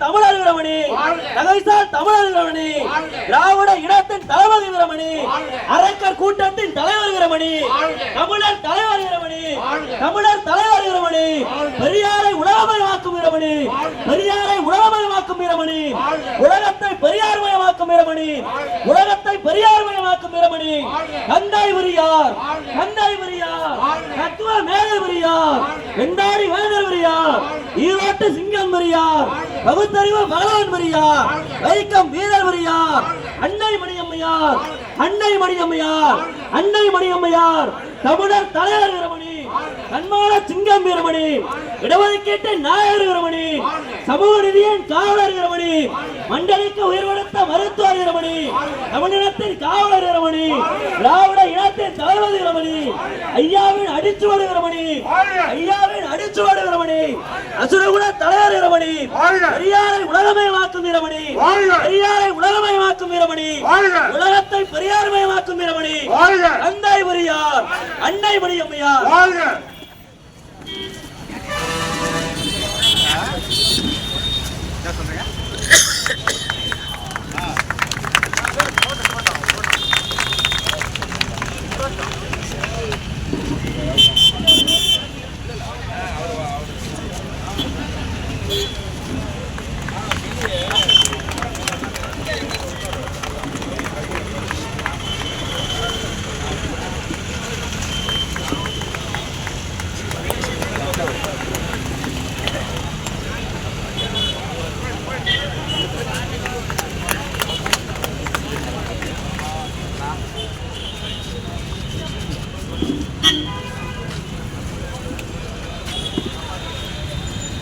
தமிழர் வீரமணி நகைசால் தமிழர் வீரமணி திராவிட இனத்தின் தளபதி வீரமணி அரக்கர் கூட்டத்தின் தலைவர் வீரமணி தமிழர் தலைவர் வீரமணி தமிழர் தலைவர் வீரமணி பெரியாரை உலகமயமாக்கும் வீரமணி பெரியாரை உலகமயமாக்கும் வீரமணி உலகத்தை பெரியார்மயமாக்கும் வீரமணி உலகத்தை பெரியார்மயமாக்கும் வீரமணி தந்தை பெரியார். தந்தை பெரியார். தத்துவ மேதை பெரியார். பெரியார் ஈரோட்டு சிங்கம் மரியார் பகுத்தறிவு பகவான் மரியார் வைக்கம் வீரர் மரியார் அன்னை மணியம்மையார் அன்னை மணியம்மையார் அன்னை மணியம்மையார் தமிழர் தலைவர் வீரமணி கண்மான சிங்கம் வீரமணி இடஒதுக்கீட்டு நாயர் வீரமணி சமூக நிதியின் காவலர் வீரமணி மண்டலிக்கு உயிர் கொடுத்த மருத்துவர் வீரமணி தமிழினத்தின் காவலர் வீரமணி திராவிட இன தலைவர் வீரமணி ஐயாவின் அடிச்சுவடு வீரமணி ஐயாவின் அடிச்சுவடு வீரமணி அசுரகுண தலைவர் வீரமணி பெரியாரை உலகமயமாக்கும் வீரமணி பெரியாரை உலகமயமாக்கும் வீரமணி உலகத்தை பெரியார்மயமாக்கும் வீரமணி தந்தை பெரியார் அன்னை மணியம்மையார்